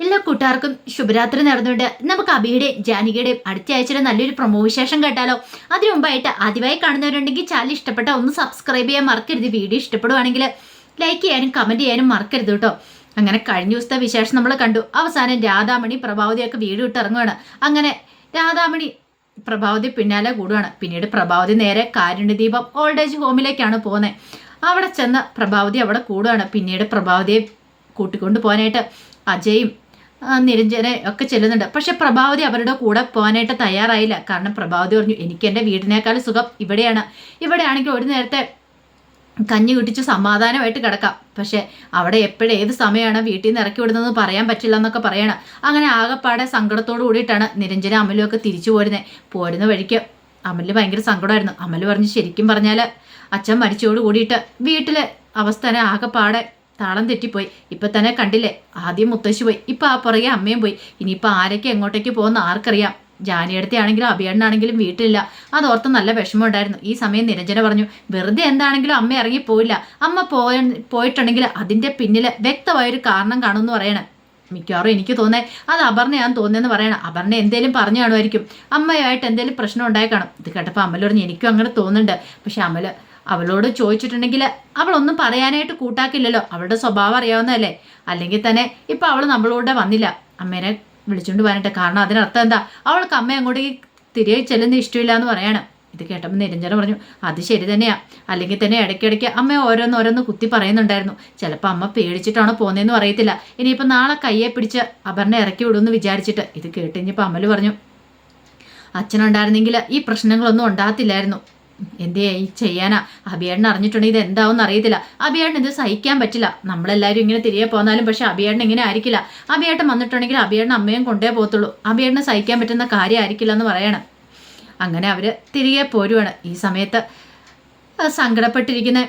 എല്ലാ കൂട്ടുകാർക്കും ശുഭരാത്രി നടന്നുകൊണ്ട് നമുക്ക് അബിയുടെയും ജാനികയുടെയും അടുത്ത ആഴ്ചയുടെ നല്ലൊരു പ്രൊമോ വിശേഷം കേട്ടാലോ. അതിനു മുമ്പായിട്ട് ആദ്യമായി കാണുന്നവരുണ്ടെങ്കിൽ ചാനൽ ഇഷ്ടപ്പെട്ട ഒന്ന് സബ്സ്ക്രൈബ് ചെയ്യാൻ മറക്കരുത്. വീഡിയോ ഇഷ്ടപ്പെടുവാണെങ്കിൽ ലൈക്ക് ചെയ്യാനും കമന്റ് ചെയ്യാനും മറക്കരുത് കേട്ടോ. അങ്ങനെ കഴിഞ്ഞ ദിവസത്തെ വിശേഷം നമ്മൾ കണ്ടു. അവസാനം രാധാമണി പ്രഭാവതിയൊക്കെ വീട് വിട്ട് ഇറങ്ങുവാണ്. അങ്ങനെ രാധാമണി പ്രഭാവതി പിന്നാലെ കൂടുകയാണ് പിന്നീട് പ്രഭാവതി നേരെ കാരുണ്യദീപം ഓൾഡ് ഏജ് ഹോമിലേക്കാണ് പോകുന്നത് അവിടെ ചെന്ന് പ്രഭാവതി അവിടെ കൂടുകയാണ് പിന്നീട് പ്രഭാവതിയെ കൂട്ടിക്കൊണ്ട് പോകാനായിട്ട് അജയും നിരഞ്ജന ഒക്കെ ചെല്ലുന്നുണ്ട്. പക്ഷെ പ്രഭാവതി അവരുടെ കൂടെ പോകാനായിട്ട് തയ്യാറായില്ല. കാരണം പ്രഭാവതി പറഞ്ഞു എനിക്ക് എന്റെ വീടിനേക്കാൾ സുഖം ഇവിടെയാണ്. ഇവിടെയാണെങ്കിൽ ഒരു നേരത്തെ കഞ്ഞി കുട്ടിച്ച് സമാധാനമായിട്ട് കിടക്കാം. പക്ഷെ അവിടെ എപ്പോഴും ഏത് സമയമാണ് വീട്ടിൽ നിന്ന് ഇറക്കി വിടുന്നതെന്ന് പറയാൻ പറ്റില്ല എന്നൊക്കെ പറയണം. അങ്ങനെ ആകെപ്പാടെ സങ്കടത്തോട് കൂടിയിട്ടാണ് നിരഞ്ജന അമലും ഒക്കെ തിരിച്ചു പോരുന്നത് പോരുന്ന വഴിക്ക് അമലിന് ഭയങ്കര സങ്കടമായിരുന്നു. അമൽ പറഞ്ഞ് ശരിക്കും പറഞ്ഞാൽ അച്ഛൻ മരിച്ചോട് കൂടിയിട്ട് വീട്ടിലെ അവസ്ഥനെ ആകെപ്പാടെ താളം തെറ്റിപ്പോയി. ഇപ്പൊ തന്നെ കണ്ടില്ലേ? ആദ്യം മുത്തശ്ശി പോയി. ഇപ്പൊ ആ പുറകെ അമ്മയും പോയി. ഇനിയിപ്പോൾ ആരൊക്കെ എങ്ങോട്ടേക്ക് പോകുന്ന ആർക്കറിയാം. ജാനിയടുത്തെ ആണെങ്കിലും അഭിയണ്ണാണെങ്കിലും വീട്ടിലില്ല. അതോർത്ത് നല്ല വിഷമമുണ്ടായിരുന്നു. ഈ സമയം നിരഞ്ജന പറഞ്ഞു വെറുതെ എന്താണെങ്കിലും അമ്മ ഇറങ്ങിപ്പോയില്ല അമ്മ പോയ പോയിട്ടുണ്ടെങ്കിൽ അതിന്റെ പിന്നിൽ വ്യക്തമായൊരു കാരണം കാണുമെന്ന് പറയണം. മിക്കവാറും എനിക്ക് തോന്നേ അത് അപർണയാന്ന് തോന്നിയെന്ന് പറയണം. അപർണ എന്തേലും പറഞ്ഞു കാണുമായിരിക്കും. അമ്മയായിട്ട് എന്തേലും പ്രശ്നം ഉണ്ടായി കാണും. ഇത് കേട്ടപ്പോൾ അമൽ പറഞ്ഞു എനിക്കും അങ്ങനെ തോന്നുന്നുണ്ട്. പക്ഷെ അമൽ അവളോട് ചോദിച്ചിട്ടുണ്ടെങ്കിൽ അവളൊന്നും പറയാനായിട്ട് കൂട്ടാക്കില്ലല്ലോ. അവളുടെ സ്വഭാവം അറിയാവുന്നതല്ലേ? അല്ലെങ്കിൽ തന്നെ ഇപ്പം അവൾ നമ്മളോട് വന്നില്ല. അമ്മേനെ വിളിച്ചുകൊണ്ട് പോകാനായിട്ട് കാരണം അതിനർത്ഥം എന്താ? അവൾക്ക് അമ്മ അങ്ങോട്ടേക്ക് തിരികെ ചെല്ലുന്ന ഇഷ്ടമില്ല എന്ന് പറയണം. ഇത് കേട്ടപ്പോൾ നിരഞ്ജന പറഞ്ഞു അത് ശരി തന്നെയാ. അല്ലെങ്കിൽ തന്നെ ഇടയ്ക്കിടയ്ക്ക് അമ്മ ഓരോന്ന് ഓരോന്ന് കുത്തി പറയുന്നുണ്ടായിരുന്നു. ചിലപ്പോൾ അമ്മ പേടിച്ചിട്ടാണോ പോകുന്നതെന്ന് അറിയത്തില്ല. ഇനിയിപ്പോൾ നാളെ കയ്യെ പിടിച്ച് അപർണ ഇറക്കി വിടുമെന്ന് വിചാരിച്ചിട്ട് ഇത് കേട്ട് കഴിഞ്ഞപ്പോൾ പറഞ്ഞു അച്ഛനുണ്ടായിരുന്നെങ്കിൽ ഈ പ്രശ്നങ്ങളൊന്നും ഉണ്ടാകത്തില്ലായിരുന്നു. എന്തേ ഈ ചെയ്യാനാ? അഭിയേട്ടൻ അറിഞ്ഞിട്ടുണ്ടെങ്കിൽ ഇത് എന്താവും അറിയത്തില്ല. അഭിയേട്ടൻ ഇത് സഹിക്കാൻ പറ്റില്ല. നമ്മളെല്ലാവരും ഇങ്ങനെ തിരികെ പോന്നാലും പക്ഷെ അഭിയേട്ടൻ ഇങ്ങനെ ആയിരിക്കില്ല. അഭിയേട്ടൻ വന്നിട്ടുണ്ടെങ്കിൽ അഭിയേട്ടൻ അമ്മയും കൊണ്ടേ പോകത്തുള്ളൂ. അഭിയേട്ടന് സഹിക്കാൻ പറ്റുന്ന കാര്യം ആയിരിക്കില്ല എന്ന് പറയണം. അങ്ങനെ അവർ തിരികെ പോരുവാണ്. ഈ സമയത്ത് സങ്കടപ്പെട്ടിരിക്കുന്ന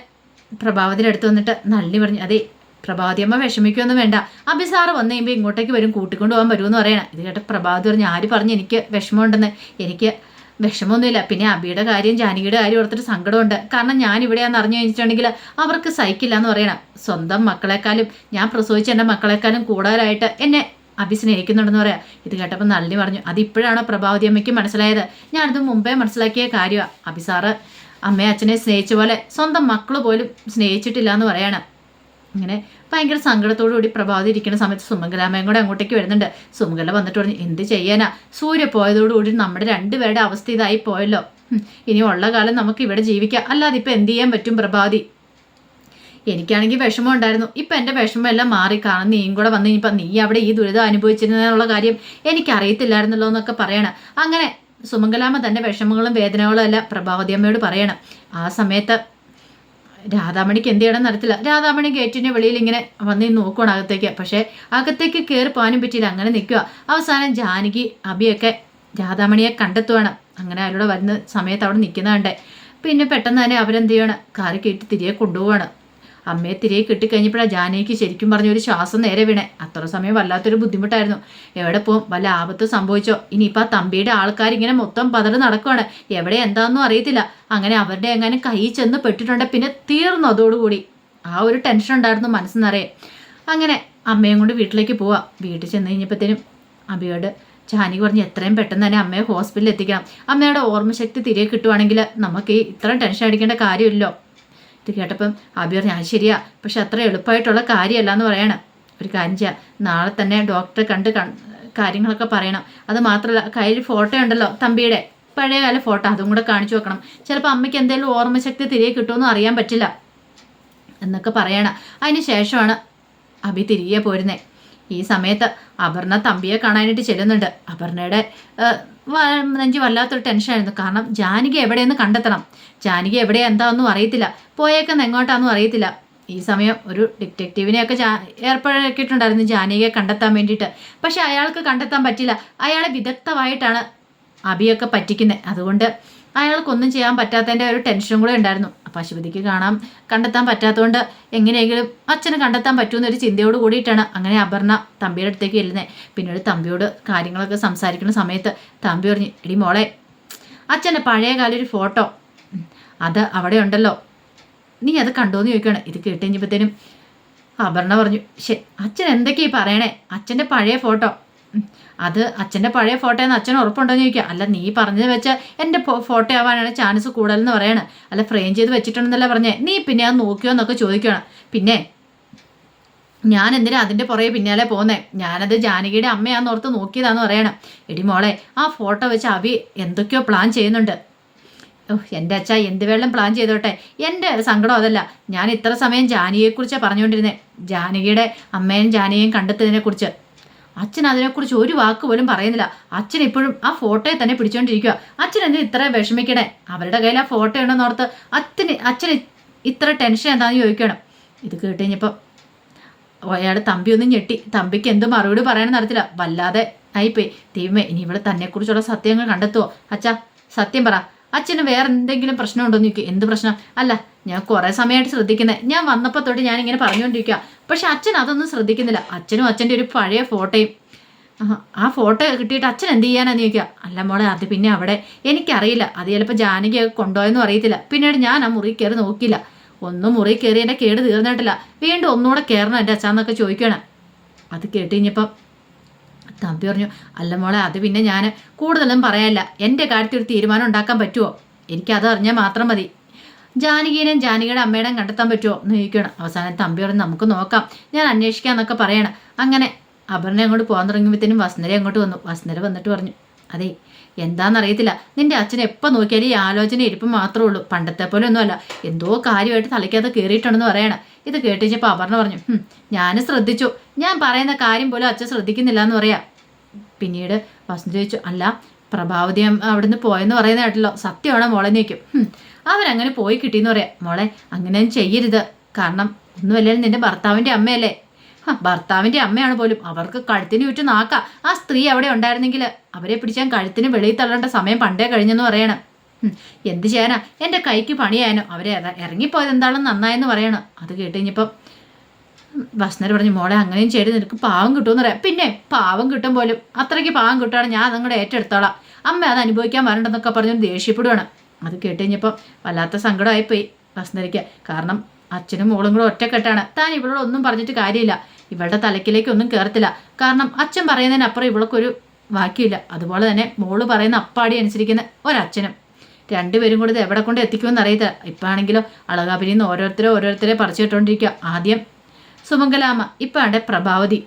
പ്രഭാവതിയുടെ അടുത്ത് വന്നിട്ട് നള്ളി പറഞ്ഞു അതെ പ്രഭാവതി അമ്മ വിഷമിക്കൊന്നും വേണ്ട. അഭിസാറ് വന്നു കഴിയുമ്പോൾ ഇങ്ങോട്ടേക്ക് വരും കൂട്ടിക്കൊണ്ട് പോകാൻ വരുമെന്ന് പറയണം. ഇത് കേട്ട പ്രഭാവതി പറഞ്ഞു ആര് പറഞ്ഞു എനിക്ക് വിഷമമുണ്ടെന്ന്? എനിക്ക് വിഷമമൊന്നുമില്ല പിന്നെ അബിയുടെ കാര്യം ജാനകിയുടെ കാര്യം ഓർത്തിട്ട് സങ്കടമുണ്ട്. കാരണം ഞാൻ ഇവിടെയാണെന്ന് അറിഞ്ഞു കഴിഞ്ഞിട്ടുണ്ടെങ്കിൽ അവർക്ക് സഹിക്കില്ല എന്ന് പറയണം. സ്വന്തം മക്കളെക്കാളും ഞാൻ പ്രസവിച്ച എന്റെ മക്കളെക്കാളും കൂടുതലായിട്ട് എന്നെ അഭി സ്നേഹിക്കുന്നുണ്ടെന്ന് പറയാം. ഇത് കേട്ടപ്പോൾ നളിനി പറഞ്ഞു അത് ഇപ്പോഴാണോ പ്രഭാവതി അമ്മയ്ക്ക് മനസ്സിലായത്? ഞാനത് മുമ്പേ മനസ്സിലാക്കിയ കാര്യമാണ് അഭി സാറ് അമ്മയെ അച്ഛനെ സ്നേഹിച്ച പോലെ സ്വന്തം മക്കൾ പോലും സ്നേഹിച്ചിട്ടില്ല എന്ന് പറയണം. ഇങ്ങനെ ഭയങ്കര സങ്കടത്തോടു കൂടി പ്രഭാവതി ഇരിക്കുന്ന സമയത്ത് സുമംഗലാമയും കൂടെ അങ്ങോട്ടേക്ക് വരുന്നുണ്ട്. സുമംഗല വന്നിട്ട് പറഞ്ഞു എന്ത് ചെയ്യാനാ? സൂര്യ പോയതോടുകൂടി നമ്മുടെ രണ്ടുപേരുടെ അവസ്ഥ ഇതായി പോയല്ലോ. ഇനി ഉള്ള കാലം നമുക്ക് ഇവിടെ ജീവിക്കാം. അല്ലാതെ ഇപ്പം എന്ത് ചെയ്യാൻ പറ്റും പ്രഭാതി? എനിക്കാണെങ്കിൽ വിഷമം ഉണ്ടായിരുന്നു. ഇപ്പം എന്റെ വിഷമം എല്ലാം മാറി കാരണം നീയും കൂടെ വന്ന് ഇനിയിപ്പം നീ അവിടെ ഈ ദുരിതം അനുഭവിച്ചിരുന്നതിനുള്ള കാര്യം എനിക്കറിയത്തില്ലായിരുന്നല്ലോ എന്നൊക്കെ പറയണം. അങ്ങനെ സുമംഗലാമ്മ തന്റെ വിഷമങ്ങളും വേദനകളും എല്ലാം പ്രഭാവതി അമ്മയോട് പറയണം. ആ സമയത്ത് രാധാമണിക്ക് എന്ത് ചെയ്യണം നടത്തില്ല. രാധാമണി ഗേറ്റിന്റെ വെളിയിൽ ഇങ്ങനെ വന്ന് നിന്ന് നോക്കുവാണ് അകത്തേക്ക്. പക്ഷേ അകത്തേക്ക് കയറി പോകാനും പറ്റിയില്ല. അങ്ങനെ നിൽക്കുക അവസാനം ജാനകി അബിയൊക്കെ രാധാമണിയെ കണ്ടെത്തുവാണ്. അങ്ങനെ അവരോട് വരുന്ന സമയത്ത് അവിടെ നിൽക്കുന്ന കണ്ടേ. പിന്നെ പെട്ടെന്ന് തന്നെ അവരെന്ത് ചെയ്യണം? കാറി കയറ്റി തിരികെ കൊണ്ടുപോവാണ്. അമ്മയെ തിരികെ കിട്ടിക്കഴിഞ്ഞപ്പോഴാണ് ജാനകിക്ക് ശരിക്കും പറഞ്ഞ ഒരു ശ്വാസം നേരെ വീണേ. അത്ര സമയം വല്ലാത്തൊരു ബുദ്ധിമുട്ടായിരുന്നു. എവിടെ പോകും വല്ല ആപത്ത് സംഭവിച്ചോ? ഇനിയിപ്പോൾ ആ തമ്പിയുടെ ആൾക്കാർ ഇങ്ങനെ മൊത്തം പതറി നടക്കുവാണ്. എവിടെ എന്താണെന്നും അറിയത്തില്ല. അങ്ങനെ അവരുടെ എങ്ങാനും കൈ ചെന്ന് പെട്ടിട്ടുണ്ട്. പിന്നെ തീർന്നു അതോടുകൂടി. ആ ഒരു ടെൻഷൻ ഉണ്ടായിരുന്നു മനസ്സ് അങ്ങനെ അമ്മയും കൊണ്ട് വീട്ടിലേക്ക് പോവാം. വീട്ടിൽ ചെന്ന് കഴിഞ്ഞപ്പോഴത്തേനും അബിയോട് ജാനകി പറഞ്ഞ് എത്രയും പെട്ടെന്ന് തന്നെ അമ്മയെ ഹോസ്പിറ്റലിൽ എത്തിക്കണം. അമ്മയുടെ ഓർമ്മശക്തി തിരികെ കിട്ടുവാണെങ്കിൽ നമുക്ക് ഇത്രയും ടെൻഷൻ അടിക്കേണ്ട കാര്യമില്ലല്ലോ. ഇത് കേട്ടപ്പം അബി പറഞ്ഞു അത് ശരിയാ. പക്ഷെ അത്ര എളുപ്പമായിട്ടുള്ള കാര്യമല്ല എന്ന് പറയണം. ഒരു കാര്യം ചെയ്യാം. നാളെ തന്നെ ഡോക്ടറെ കണ്ട് കാര്യങ്ങളൊക്കെ പറയണം. അത് മാത്രമല്ല കയ്യിൽ ഫോട്ടോ ഉണ്ടല്ലോ തമ്പിയുടെ. പഴയകാല ഫോട്ടോ അതും കൂടെ കാണിച്ചു വെക്കണം. ചിലപ്പോൾ അമ്മയ്ക്ക് എന്തെങ്കിലും ഓർമ്മശക്തി തിരികെ കിട്ടുമെന്ന് അറിയാൻ പറ്റില്ല. എന്നൊക്കെ പറയണം. അതിന് ശേഷമാണ് അഭി തിരികെ പോരുന്നത് ഈ സമയത്ത് അപർണ തമ്പിയെ കാണാനായിട്ട് ചെല്ലുന്നുണ്ട്. അപർണയുടെ നെഞ്ച് വല്ലാത്തൊരു ടെൻഷനായിരുന്നു കാരണം ജാനകി എവിടെയെന്ന് കണ്ടെത്തണം. ജാനിക എവിടെ എന്താണെന്നും അറിയത്തില്ല. പോയേക്കുന്ന എങ്ങോട്ടാണെന്നും അറിയത്തില്ല. ഈ സമയം ഒരു ഡിറ്റക്റ്റീവിനെയൊക്കെ ജാ ഏർപ്പെടുത്തിയിട്ടുണ്ടായിരുന്നു ജാനികയെ കണ്ടെത്താൻ വേണ്ടിയിട്ട്. പക്ഷെ അയാൾക്ക് കണ്ടെത്താൻ പറ്റില്ല. അയാളെ വിദഗ്ധമായിട്ടാണ് അബിയൊക്കെ പറ്റിക്കുന്നത് അതുകൊണ്ട് അയാൾക്കൊന്നും ചെയ്യാൻ പറ്റാത്തതിന്റെ ഒരു ടെൻഷനും കൂടെ ഉണ്ടായിരുന്നു. അപ്പം അശ്വതിക്ക് കാണാം. കണ്ടെത്താൻ പറ്റാത്തതുകൊണ്ട് എങ്ങനെയെങ്കിലും അച്ഛന് കണ്ടെത്താൻ പറ്റുമെന്നൊരു ചിന്തയോട് കൂടിയിട്ടാണ് അങ്ങനെ അപർണ തമ്പിയുടെ അടുത്തേക്ക് ചെല്ലുന്നത് പിന്നീട് തമ്പിയോട് കാര്യങ്ങളൊക്കെ സംസാരിക്കുന്ന സമയത്ത് തമ്പി പറഞ്ഞു എടി മോളെ അച്ഛന്റെ പഴയ കാല ഒരു ഫോട്ടോ. അത് അവിടെ ഉണ്ടല്ലോ. നീ അത് കണ്ടോന്ന് ചോദിക്കുകയാണ്. ഇത് കേട്ടുകഴിഞ്ഞപ്പോഴത്തേനും അപർണ പറഞ്ഞു ശേ അച്ഛൻ എന്തൊക്കെയാണ് പറയണേ? അച്ഛന്റെ പഴയ ഫോട്ടോ. അത് അച്ഛന്റെ പഴയ ഫോട്ടോ എന്ന് അച്ഛൻ ഉറപ്പുണ്ടോ എന്ന് ചോദിക്കുക. അല്ല നീ പറഞ്ഞത് വെച്ചാൽ എന്റെ ഫോട്ടോ ആവാനാണ് ചാൻസ് കൂടുതലെന്ന് പറയണം. അല്ല ഫ്രെയിം ചെയ്ത് വെച്ചിട്ടുണ്ടെന്നല്ല പറഞ്ഞേ. നീ പിന്നെ അത് നോക്കിയോ എന്നൊക്കെ ചോദിക്കണം പിന്നെ ഞാൻ എന്തിനാ അതിന്റെ പുറകെ പിന്നാലെ പോകുന്നേ? ഞാനത് ജാനകിയുടെ അമ്മയാന്ന് ഓർത്ത് നോക്കിയതാന്ന് പറയണം. എടി മോളെ ആ ഫോട്ടോ വെച്ച് അഭി എന്തൊക്കെയോ പ്ലാൻ ചെയ്യുന്നുണ്ട്. ഓ എന്റെ അച്ഛ എന്ത് വേണം പ്ലാൻ ചെയ്തോട്ടെ. എന്റെ സങ്കടം അതല്ല. ഞാൻ ഇത്ര സമയം ജാനകിയെക്കുറിച്ചാണ് പറഞ്ഞുകൊണ്ടിരുന്നത് ജാനകിയുടെ അമ്മയും ജാനകിയും കണ്ടെത്തുന്നതിനെക്കുറിച്ച് അച്ഛൻ അതിനെക്കുറിച്ച് ഒരു വാക്ക് പോലും പറയുന്നില്ല. അച്ഛൻ ഇപ്പോഴും ആ ഫോട്ടോയെ തന്നെ പിടിച്ചുകൊണ്ടിരിക്കുക അച്ഛൻ എന്തിനാ ഇത്ര വിഷമിക്കണേ? അവരുടെ കയ്യിൽ ആ ഫോട്ടോ ഉണ്ടെന്നോർത്ത് അച്ഛന് അച്ഛന് ഇത്ര ടെൻഷൻ എന്താണെന്ന് ചോദിക്കണം ഇത് കേട്ട് കഴിഞ്ഞപ്പോൾ അയാൾ തമ്പി ഒന്നും ഞെട്ടി. തമ്പിക്ക് എന്ത് മറുപടി പറയാനും നടത്തില്ല. വല്ലാതെ ആയിപ്പോയി. ദൈവമേ ഇനി ഇവിടെ തന്നെക്കുറിച്ചുള്ള സത്യങ്ങൾ കണ്ടെത്തുമോ അച്ഛാ സത്യം പറ. അച്ഛന് വേറെ എന്തെങ്കിലും പ്രശ്നമുണ്ടോ എന്ന് ചോദിക്കും. എന്ത് പ്രശ്നം? അല്ല ഞാൻ കുറേ സമയമായിട്ട് ശ്രദ്ധിക്കുന്നത് ഞാൻ വന്നപ്പോൾ തൊട്ട് ഞാൻ ഇങ്ങനെ പറഞ്ഞുകൊണ്ടിരിക്കുക പക്ഷെ അച്ഛൻ അതൊന്നും ശ്രദ്ധിക്കുന്നില്ല. അച്ഛനും അച്ഛന്റെ ഒരു പഴയ ഫോട്ടോയും. ആ ഫോട്ടോ കിട്ടിയിട്ട് അച്ഛൻ എന്ത് ചെയ്യാനാന്ന് ചോദിക്കുക. അല്ല മോളെ അത് പിന്നെ അവിടെ എനിക്കറിയില്ല. അത് ചിലപ്പോൾ ജാനകി കൊണ്ടുപോയെന്നും അറിയത്തില്ല. പിന്നീട് ഞാൻ ആ മുറി കയറി നോക്കിയില്ല. ഒന്നും മുറി കയറി എന്റെ കേട് തീർന്നിട്ടില്ല. വീണ്ടും ഒന്നുകൂടെ കയറണം എന്റെ അച്ഛാന്നൊക്കെ ചോദിക്കണം അത് കേട്ട് കഴിഞ്ഞപ്പം തമ്പി പറഞ്ഞു അല്ല മോളെ അത് പിന്നെ ഞാൻ കൂടുതലൊന്നും പറയാനില്ല. എന്റെ കാര്യത്തിൽ ഒരു തീരുമാനം ഉണ്ടാക്കാൻ പറ്റുമോ എനിക്കത് അറിഞ്ഞാൽ മാത്രം മതി. ജാനകീനെയും ജാനകിയുടെ അമ്മയുടെയും കണ്ടെത്താൻ പറ്റുമോ എന്ന് ചോദിക്കണം അവസാനം തമ്പി പറഞ്ഞു നമുക്ക് നോക്കാം. ഞാൻ അന്വേഷിക്കാന്നൊക്കെ പറയണം. അങ്ങനെ അപർണ അങ്ങോട്ട് പോകാൻ തുടങ്ങിയപ്പോഴത്തേനും വസുന്ധര അങ്ങോട്ട് വന്നു. വസന്തര വന്നിട്ട് പറഞ്ഞു അതെ എന്താണെന്നറിയത്തില്ല നിന്റെ അച്ഛൻ എപ്പോൾ നോക്കിയാലും ഈ ആലോചന ഇരിപ്പ് മാത്രമേ ഉള്ളൂ. പണ്ടത്തെ പോലെ ഒന്നുമല്ല. എന്തോ കാര്യമായിട്ട് തലയ്ക്കകത്ത് കയറിയിട്ടുണ്ടെന്ന് പറയണം. ഇത് കേട്ടിച്ചപ്പോൾ അപർണ പറഞ്ഞു ഞാൻ ശ്രദ്ധിച്ചു. ഞാൻ പറയുന്ന കാര്യം പോലും അച്ഛൻ ശ്രദ്ധിക്കുന്നില്ല എന്ന് പറയാം. പിന്നീട് വസന്ത ചോദിച്ചു അല്ല പ്രഭാവതി അവിടുന്ന് പോയെന്ന് പറയുന്ന കേട്ടല്ലോ. സത്യമാണോ മോളെ നീക്കും അവരങ്ങനെ പോയി കിട്ടിയെന്ന് പറയാം. മോളെ അങ്ങനെ ചെയ്യരുത്. കാരണം ഒന്നുമല്ലേ നിന്റെ ഭർത്താവിന്റെ അമ്മയല്ലേ? ഭർത്താവിന്റെ അമ്മയാണ് പോലും. അവർക്ക് കഴുത്തിന് ചുറ്റും നാക്കാം. ആ സ്ത്രീ അവിടെ ഉണ്ടായിരുന്നെങ്കിൽ അവരെ പിടിച്ചാൽ കഴുത്തിന് വെളിയിൽ തള്ളേണ്ട സമയം പണ്ടേ കഴിഞ്ഞെന്ന് പറയണം. എന്ത് ചെയ്യാനാ? എന്റെ കൈക്ക് പണിയായനോ? അവരെ ഇറ- ഇറങ്ങിപ്പോയത് എന്താണെന്ന് നന്നായെന്ന് പറയണം. അത് കേട്ട് കഴിഞ്ഞപ്പം പറഞ്ഞു മോളെ അങ്ങനെയും ചെയ്ത് നിനക്ക് പാവം കിട്ടുമെന്ന് പറയാം. പിന്നെ പാവം കിട്ടും പോലും. അത്രയ്ക്ക് പാവം കിട്ടുകയാണ് ഞാൻ നിങ്ങളുടെ ഏറ്റെടുത്തോളാം. അമ്മ അത് അനുഭവിക്കാൻ വരണ്ടെന്നൊക്കെ പറഞ്ഞു ദേഷ്യപ്പെടുവാണ്. അത് കേട്ട് വല്ലാത്ത സങ്കടമായിപ്പോയി ഭസ്നരയ്ക്ക് കാരണം അച്ഛനും മോളും കൂടെ ഒറ്റക്കെട്ടാണ്. താൻ ഇവളോട് ഒന്നും പറഞ്ഞിട്ട് കാര്യമില്ല. ഇവളുടെ തലക്കിലേക്ക് ഒന്നും കയറത്തില്ല കാരണം അച്ഛൻ പറയുന്നതിനപ്പുറം ഇവൾക്കൊരു വാക്കിയില്ല അതുപോലെ തന്നെ മോൾ പറയുന്ന അപ്പാടി അനുസരിക്കുന്ന ഒരച്ഛനും. രണ്ടുപേരും കൂടെ ഇത് എവിടെ കൊണ്ട് എത്തിക്കുമെന്ന് അറിയത്തില്ല ഇപ്പം ആണെങ്കിലോ അളകാപിരിയിൽ നിന്ന് ഓരോരുത്തരെ ഓരോരുത്തരെ പറിച്ചിട്ടുകൊണ്ടിരിക്കുക ആദ്യം സുമംഗലാമ്മ ഇപ്പം അവിടെ പ്രഭാവതി.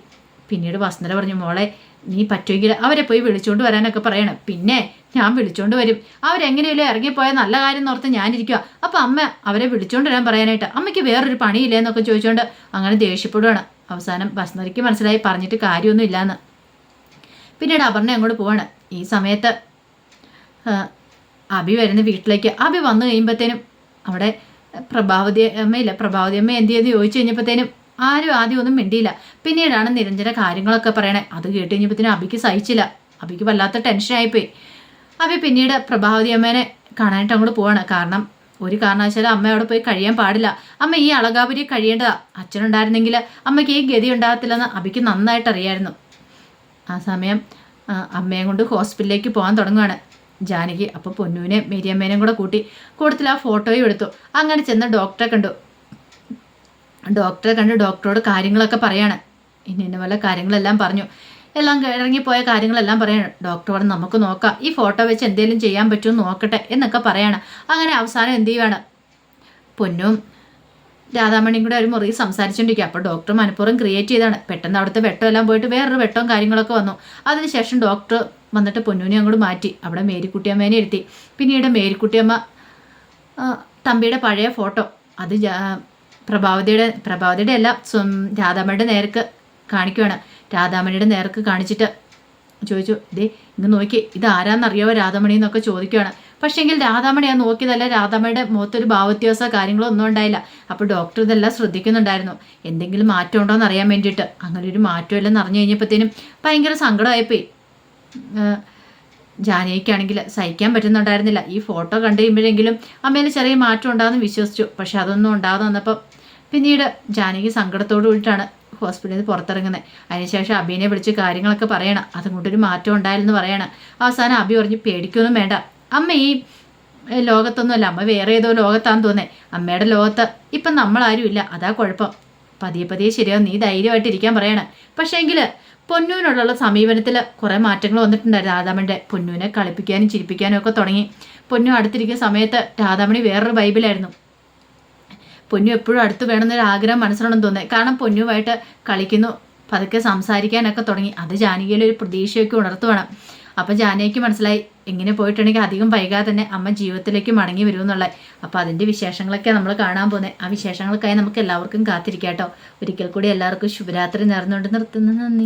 പിന്നീട് വസുന്ധര പറഞ്ഞു മോളെ നീ പറ്റുമെങ്കിൽ അവരെ പോയി വിളിച്ചുകൊണ്ട് വരാനൊക്കെ പറയണം. പിന്നെ ഞാൻ വിളിച്ചുകൊണ്ട് വരും. അവരെങ്ങനെയല്ലോ ഇറങ്ങിപ്പോയാൽ നല്ല കാര്യം ഓർത്ത് ഞാനിരിക്കുക അപ്പം അമ്മ അവരെ വിളിച്ചുകൊണ്ട് വരാൻ പറയാനായിട്ട് അമ്മയ്ക്ക് വേറൊരു പണിയില്ലേ? എന്നൊക്കെ ചോദിച്ചുകൊണ്ട് അങ്ങനെ ദേഷ്യപ്പെടുവാണ്. അവസാനം വസുന്ധരയ്ക്ക് മനസ്സിലായി പറഞ്ഞിട്ട് കാര്യമൊന്നും ഇല്ലയെന്ന് പിന്നീട് അപർണ അങ്ങോട്ട് പോവാണ്. ഈ സമയത്ത് അഭി വരുന്ന വീട്ടിലേക്ക്. അബി വന്നു കഴിയുമ്പോഴത്തേനും അവിടെ പ്രഭാവതി അമ്മയില്ല. പ്രഭാവതി അമ്മ എന്ത് ചെയ്തെന്ന് ചോദിച്ചു കഴിഞ്ഞപ്പോഴത്തേനും ആരും ആദ്യം ഒന്നും മിണ്ടിയില്ല. പിന്നീടാണ് നിരഞ്ജന കാര്യങ്ങളൊക്കെ പറയണേ. അത് കേട്ട് കഴിഞ്ഞപ്പോഴത്തേനും അബിക്ക് സഹിച്ചില്ല. അബിക്ക് വല്ലാത്ത ടെൻഷനായിപ്പോയി അബി പിന്നീട് പ്രഭാവതി അമ്മേനെ കാണാനായിട്ട് അങ്ങോട്ട് പോവാണ്. കാരണം ഒരു കാരണവശാലും അമ്മ അവിടെ പോയി കഴിയാൻ പാടില്ല. അമ്മ ഈ അളകാപുരി കഴിയേണ്ടതാ. അച്ഛനുണ്ടായിരുന്നെങ്കിൽ അമ്മയ്ക്ക് ഈ ഗതി ഉണ്ടാകത്തില്ലെന്ന് അബിക്ക് നന്നായിട്ട് അറിയായിരുന്നു ആ സമയം അമ്മയെ കൊണ്ട് ഹോസ്പിറ്റലിലേക്ക് പോകാൻ തുടങ്ങുകയാണ് ജാനകി അപ്പോൾ പൊന്നുവിനെ മേരിയമ്മേനെയും കൂടെ കൂട്ടി കൂട്ടത്തിൽ ആ ഫോട്ടോയും എടുത്തു. അങ്ങനെ ചെന്ന് ഡോക്ടറെ കണ്ടു. ഡോക്ടറെ കണ്ട് ഡോക്ടറോട് കാര്യങ്ങളൊക്കെ പറയാണ്. ഇന്ന ഇന്ന പോലെ കാര്യങ്ങളെല്ലാം പറഞ്ഞു. എല്ലാം ഇറങ്ങിപ്പോയ കാര്യങ്ങളെല്ലാം പറയാണ്. ഡോക്ടർ പറഞ്ഞു നമുക്ക് നോക്കാം. ഈ ഫോട്ടോ വെച്ച് എന്തെങ്കിലും ചെയ്യാൻ പറ്റുമോ നോക്കട്ടെ എന്നൊക്കെ പറയാണ്. അങ്ങനെ അവസാനം എന്ത് ചെയ്യുവാണ്? പൊന്നും രാധാമണിയും കൂടെ ഒരു മുറി സംസാരിച്ചുകൊണ്ടിരിക്കുക അപ്പോൾ ഡോക്ടർ മനഃപൂർവം ക്രിയേറ്റ് ചെയ്താണ്. പെട്ടെന്ന് അവിടുത്തെ വെട്ടം എല്ലാം പോയിട്ട് വേറൊരു വെട്ടവും കാര്യങ്ങളൊക്കെ വന്നു. അതിനുശേഷം ഡോക്ടർ വന്നിട്ട് പൊന്നൂനെ അങ്ങോട്ട് മാറ്റി. അവിടെ മേരിക്കുട്ടിയമ്മേനെ ഇരുത്തി. പിന്നീട് മേരിക്കുട്ടിയമ്മ തമ്പിയുടെ പഴയ ഫോട്ടോ. അത് പ്രഭാവതിയുടെ പ്രഭാവതിയുടെ അല്ല സ്വം രാധാമണിയുടെ നേർക്ക് കാണിക്കുവാണ്. രാധാമണിയുടെ നേർക്ക് കാണിച്ചിട്ട് ചോദിച്ചു ഇതേ ഇങ്ങ് നോക്കി ഇത് ആരാന്നറിയാവോ രാധാമണി എന്നൊക്കെ ചോദിക്കുകയാണ് പക്ഷേങ്കിൽ രാധാമണി ആ നോക്കിയതല്ല രാധാമണിയുടെ മുഖത്തൊരു ഭാവത്യാസോ കാര്യങ്ങളോ ഒന്നും ഉണ്ടായില്ല. അപ്പോൾ ഡോക്ടർ ഇതെല്ലാം ശ്രദ്ധിക്കുന്നുണ്ടായിരുന്നു. എന്തെങ്കിലും മാറ്റം ഉണ്ടോ എന്ന് അറിയാൻ വേണ്ടിയിട്ട്. അങ്ങനെ ഒരു മാറ്റമില്ലെന്ന് അറിഞ്ഞു കഴിഞ്ഞപ്പോഴത്തേനും ഭയങ്കര സങ്കടമായിപ്പോയി. ജാനകിക്കാണെങ്കിൽ സഹിക്കാൻ പറ്റുന്നുണ്ടായിരുന്നില്ല. ഈ ഫോട്ടോ കണ്ടു കഴിയുമ്പോഴെങ്കിലും അമ്മയിൽ ചെറിയ മാറ്റം ഉണ്ടാകുമെന്ന് വിശ്വസിച്ചു. പക്ഷെ അതൊന്നും ഉണ്ടാകാതെ വന്നപ്പോൾ പിന്നീട് ജാനകി സങ്കടത്തോടു കൂടിയിട്ടാണ് ഹോസ്പിറ്റലിൽ നിന്ന് പുറത്തിറങ്ങുന്നത്. അതിനുശേഷം അബിനെ വിളിച്ച് കാര്യങ്ങളൊക്കെ പറയണം. അതുകൊണ്ടൊരു മാറ്റം ഉണ്ടായില്ലെന്ന് പറയണം. അവസാനം അബി പറഞ്ഞ് പേടിക്കൊന്നും വേണ്ട. അമ്മ ഈ ലോകത്തൊന്നുമല്ല. അമ്മ വേറെ ഏതോ ലോകത്താന്ന് തോന്നേ അമ്മയുടെ ലോകത്ത് ഇപ്പം നമ്മളാരും ഇല്ല. അതാ കുഴപ്പം. പതിയെ പതിയെ ശരിയാവും. നീ ധൈര്യമായിട്ടിരിക്കാൻ പറയണം. പക്ഷേങ്കിൽ പൊന്നൂനോടുള്ള സമീപനത്തിൽ കുറേ മാറ്റങ്ങൾ വന്നിട്ടുണ്ടായിരുന്നു രാധാമണിയുടെ പൊന്നൂനെ കളിപ്പിക്കാനും ചിരിപ്പിക്കാനും ഒക്കെ തുടങ്ങി. പൊന്നു അടുത്തിരിക്കുന്ന സമയത്ത് രാധാമണി വേറൊരു ബൈബിലായിരുന്നു. പൊന്നു എപ്പോഴും അടുത്ത് വേണമെന്നൊരു ആഗ്രഹം മനസ്സിലുണ്ടെന്ന് തോന്നുന്നത് കാരണം പൊന്നുമായിട്ട് കളിക്കുന്നു പതുക്കെ സംസാരിക്കാനൊക്കെ തുടങ്ങി. അത് ജാനകിയിൽ ഒരു പ്രതീക്ഷയൊക്കെ ഉണർത്തുവേണം. അപ്പം ജാനകിക്ക് മനസ്സിലായി ഇങ്ങനെ പോയിട്ടുണ്ടെങ്കിൽ അധികം വൈകാതെ തന്നെ അമ്മ ജീവിതത്തിലേക്ക് മടങ്ങി വരുമെന്നുള്ളത്. അപ്പോൾ അതിന്റെ വിശേഷങ്ങളൊക്കെ നമ്മൾ കാണാൻ പോകുന്നത്. ആ വിശേഷങ്ങൾക്കായി നമുക്ക് എല്ലാവർക്കും കാത്തിരിക്കാം കേട്ടോ. ഒരിക്കൽ കൂടി എല്ലാവർക്കും ശുഭരാത്രി നേർന്നുകൊണ്ട് നിർത്തുന്നു. നന്ദി.